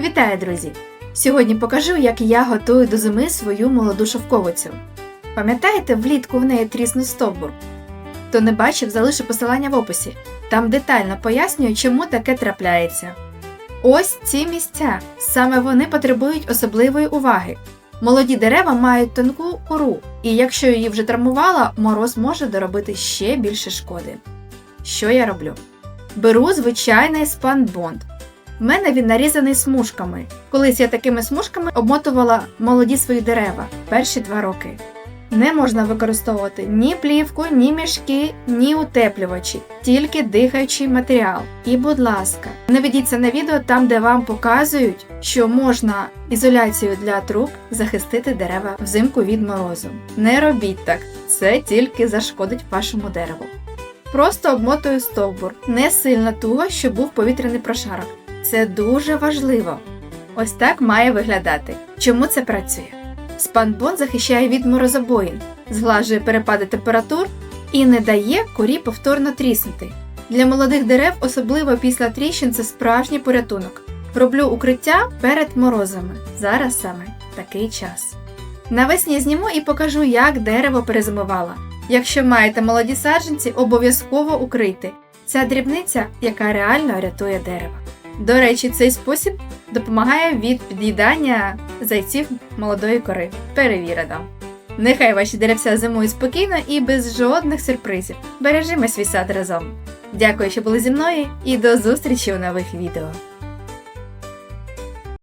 Вітаю, друзі! Сьогодні покажу, як я готую до зими свою молоду шовковицю. Пам'ятаєте, влітку в неї тріснув стовбур? Хто не бачив, залишу посилання в описі. Там детально пояснюю, чому таке трапляється. Ось ці місця. Саме вони потребують особливої уваги. Молоді дерева мають тонку кору, і якщо її вже травмувала, мороз може доробити ще більше шкоди. Що я роблю? Беру звичайний спанбонд. В мене він нарізаний смужками. Колись я такими смужками обмотувала молоді свої дерева перші два роки. Не можна використовувати ні плівку, ні мішки, ні утеплювачі, тільки дихаючий матеріал. І, будь ласка, не ведіться на відео там, де вам показують, що можна ізоляцією для труб захистити дерева взимку від морозу. Не робіть так, це тільки зашкодить вашому дереву. Просто обмотую стовбур, не сильно туго, щоб був повітряний прошарок. Це дуже важливо. Ось так має виглядати. Чому це працює? Спанбон захищає від морозобоїн, зглажує перепади температур і не дає корі повторно тріснути. Для молодих дерев, особливо після тріщин, це справжній порятунок. Роблю укриття перед морозами. Зараз саме такий час. Навесні зніму і покажу, як дерево перезимувало. Якщо маєте молоді саджанці, обов'язково укрийте. Ця дрібниця, яка реально рятує дерево. До речі, цей спосіб допомагає від під'їдання зайців молодої кори. Перевірено. Нехай ваші деревця зимують спокійно і без жодних сюрпризів. Бережімо свій сад разом. Дякую, що були зі мною, і до зустрічі у нових відео.